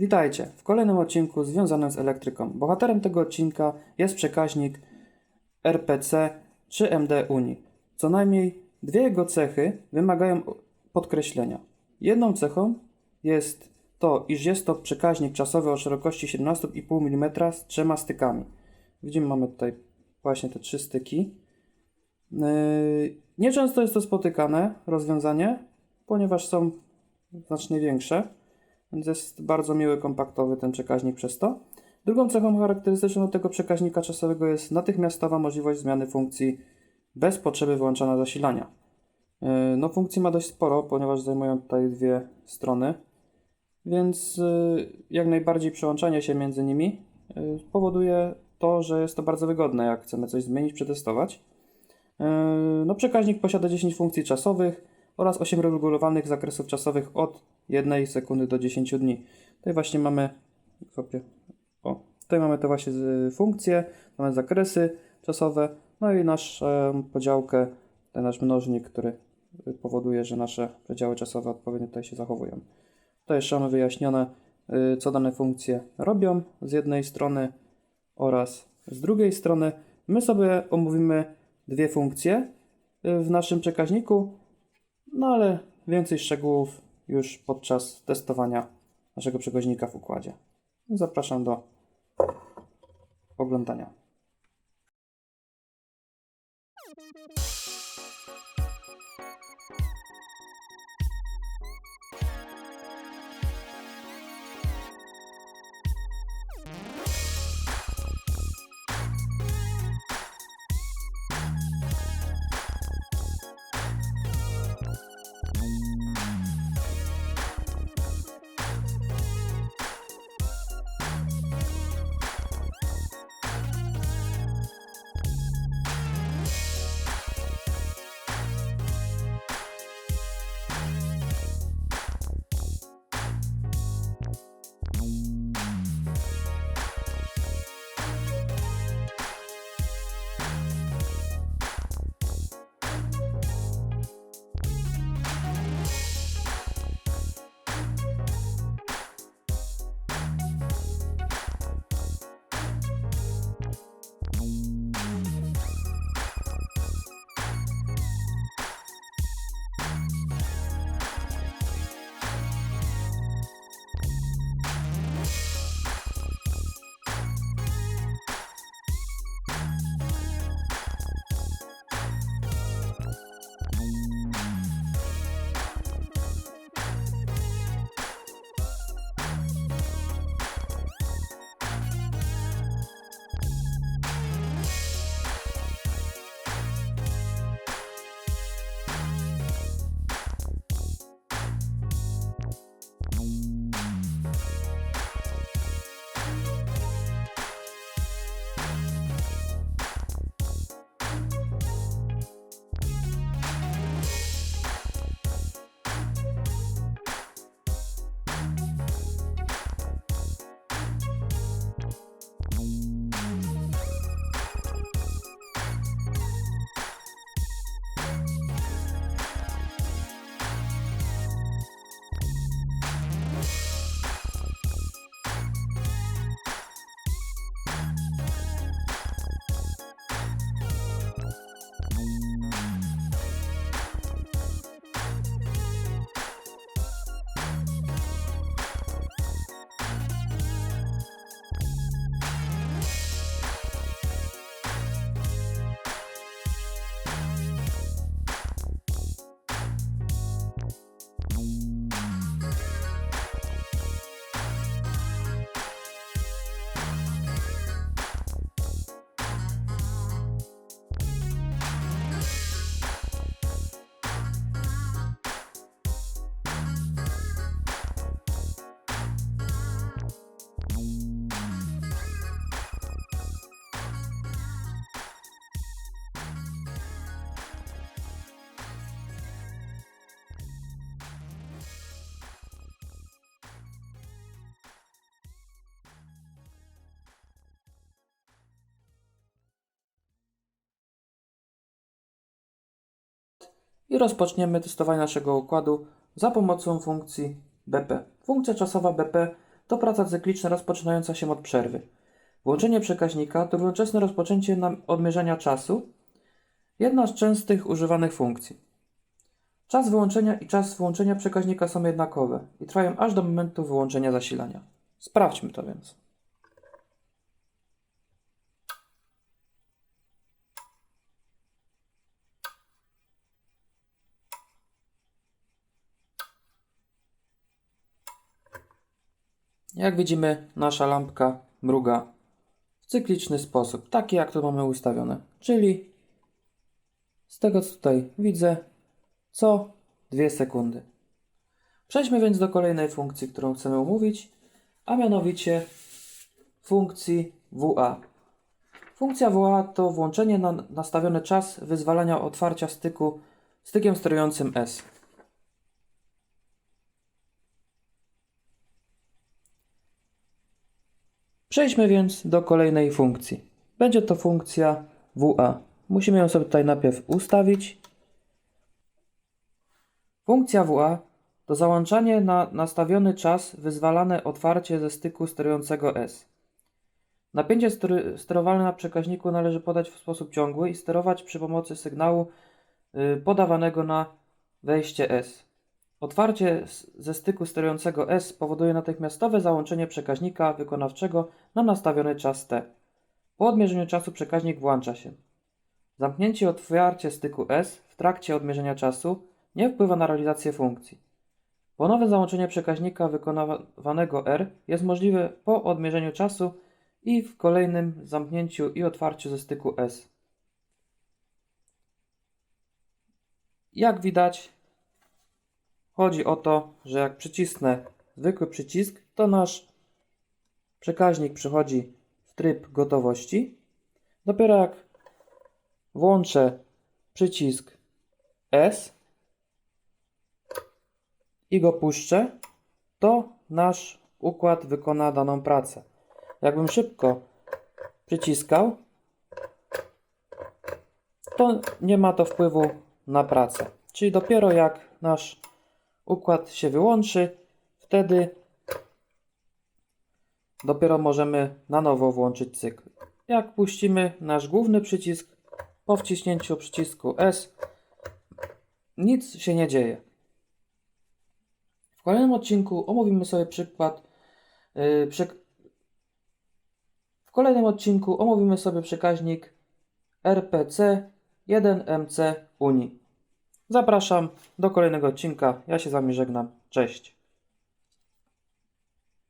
Witajcie w kolejnym odcinku związanym z elektryką. Bohaterem tego odcinka jest przekaźnik RPC czy MD Uni. Co najmniej dwie jego cechy wymagają podkreślenia. Jedną cechą jest to, iż jest to przekaźnik czasowy o szerokości 17,5 mm z trzema stykami. Widzimy, mamy tutaj właśnie te trzy styki. Yy, Nieczęsto jest to spotykane rozwiązanie, ponieważ są znacznie większe, więc jest bardzo miły, kompaktowy ten przekaźnik przez to. Drugą cechą charakterystyczną tego przekaźnika czasowego jest natychmiastowa możliwość zmiany funkcji bez potrzeby wyłączania zasilania. Yy, No, funkcji ma dość sporo, ponieważ zajmują tutaj dwie strony, więc yy, jak najbardziej przełączanie się między nimi yy, powoduje to, że jest to bardzo wygodne, jak chcemy coś zmienić, przetestować. No, przekaźnik posiada 10 funkcji czasowych oraz 8 regulowanych zakresów czasowych od 1 sekundy do 10 dni. Tutaj właśnie mamy. O, tutaj mamy te właśnie z- funkcje, mamy zakresy czasowe, no i naszą podziałkę, ten nasz mnożnik, który powoduje, że nasze przedziały czasowe odpowiednio tutaj się zachowują. Tutaj jeszcze mamy wyjaśnione, y, co dane funkcje robią z jednej strony oraz z drugiej strony. My sobie omówimy dwie funkcje y, w naszym przekaźniku, no ale więcej szczegółów już podczas testowania naszego przekaźnika w układzie. Zapraszam do oglądania. I rozpoczniemy testowanie naszego układu za pomocą funkcji BP. Funkcja czasowa BP to praca cykliczna rozpoczynająca się od przerwy. Włączenie przekaźnika to równoczesne rozpoczęcie odmierzania czasu, jedna z częstych używanych funkcji. Czas wyłączenia i czas włączenia przekaźnika są jednakowe i trwają aż do momentu wyłączenia zasilania. Sprawdźmy to więc. Jak widzimy, nasza lampka mruga w cykliczny sposób, taki jak to mamy ustawione. Czyli z tego co tutaj widzę, co 2 sekundy. Przejdźmy więc do kolejnej funkcji, którą chcemy omówić, a mianowicie funkcji WA. Funkcja WA to włączenie na nastawiony czas wyzwalania otwarcia styku stykiem sterującym S. Przejdźmy więc do kolejnej funkcji. Będzie to funkcja WA. Musimy ją sobie tutaj najpierw ustawić. Funkcja WA to załączanie na nastawiony czas wyzwalane otwarcie ze styku sterującego S. Napięcie sterowalne na przekaźniku należy podać w sposób ciągły i sterować przy pomocy sygnału y, podawanego na wejście S. Otwarcie ze styku sterującego S powoduje natychmiastowe załączenie przekaźnika wykonawczego na nastawiony czas T. Po odmierzeniu czasu przekaźnik włącza się. Zamknięcie otwarcie styku S w trakcie odmierzenia czasu nie wpływa na realizację funkcji. Ponowne załączenie przekaźnika wykonywanego R jest możliwe po odmierzeniu czasu i w kolejnym zamknięciu i otwarciu ze styku S. Jak widać, chodzi o to, że jak przycisnę zwykły przycisk, to nasz przekaźnik przechodzi w tryb gotowości. Dopiero jak włączę przycisk S i go puszczę, to nasz układ wykona daną pracę. Jakbym szybko przyciskał, to nie ma to wpływu na pracę. Czyli dopiero jak nasz układ się wyłączy, wtedy dopiero możemy na nowo włączyć cykl. Jak puścimy nasz główny przycisk, po wciśnięciu przycisku S, nic się nie dzieje. W kolejnym odcinku omówimy sobie przykład. Yy, w kolejnym odcinku omówimy sobie przekaźnik RPC 1MC Unii. Zapraszam do kolejnego odcinka. Ja się z Wami żegnam. Cześć.